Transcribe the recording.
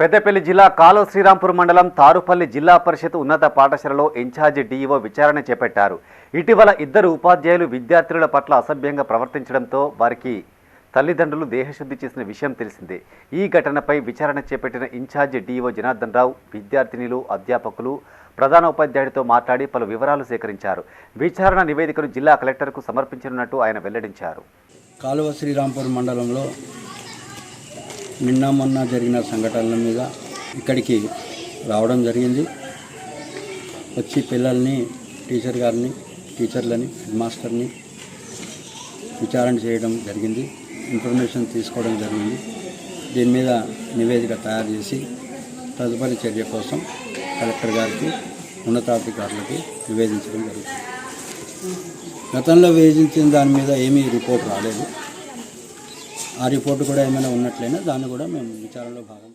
పెద్దపల్లి జిల్లా కాలో శ్రీరాంపూర్ మండలం తారుపల్లి జిల్లా పరిషత్ ఉన్నత పాఠశాలలో ఇన్ఛార్జి డీఈఓ విచారణ చేపట్టారు. ఇటీవల ఇద్దరు ఉపాధ్యాయులు విద్యార్థుల పట్ల అసభ్యంగా ప్రవర్తించడంతో వారికి తల్లిదండ్రులు దేహశుద్ధి చేసిన విషయం తెలిసిందే. ఈ ఘటనపై విచారణ చేపట్టిన ఇన్ఛార్జి డీఈఓ జనార్దన్ రావు విద్యార్థినిలు అధ్యాపకులు ప్రధాన ఉపాధ్యాయుడితో మాట్లాడి పలు వివరాలు సేకరించారు. విచారణ నివేదికను జిల్లా కలెక్టర్కు సమర్పించనున్నట్టు ఆయన వెల్లడించారు. కాలువ శ్రీరాంపూర్ మండలంలో నిన్న మొన్న జరిగిన సంఘటనల మీద ఇక్కడికి రావడం జరిగింది. వచ్చి పిల్లల్ని టీచర్ గారిని టీచర్లని హెడ్ మాస్టర్ని విచారణ చేయడం జరిగింది. ఇన్ఫర్మేషన్ తీసుకోవడం జరిగింది. దీని మీద నివేదిక తయారు చేసి తదుపరి చర్య కోసం కలెక్టర్ గారికి ఉన్నతాధికారులకు నివేదించడం జరుగుతుంది. గతంలో వేధించిన దాని మీద ఏమీ రిపోర్ట్ రాలేదు. ఆ రిపోర్ట్ కూడా ఏమైనా ఉన్నట్లయినా దాన్ని కూడా మేము విచారణలో భాగం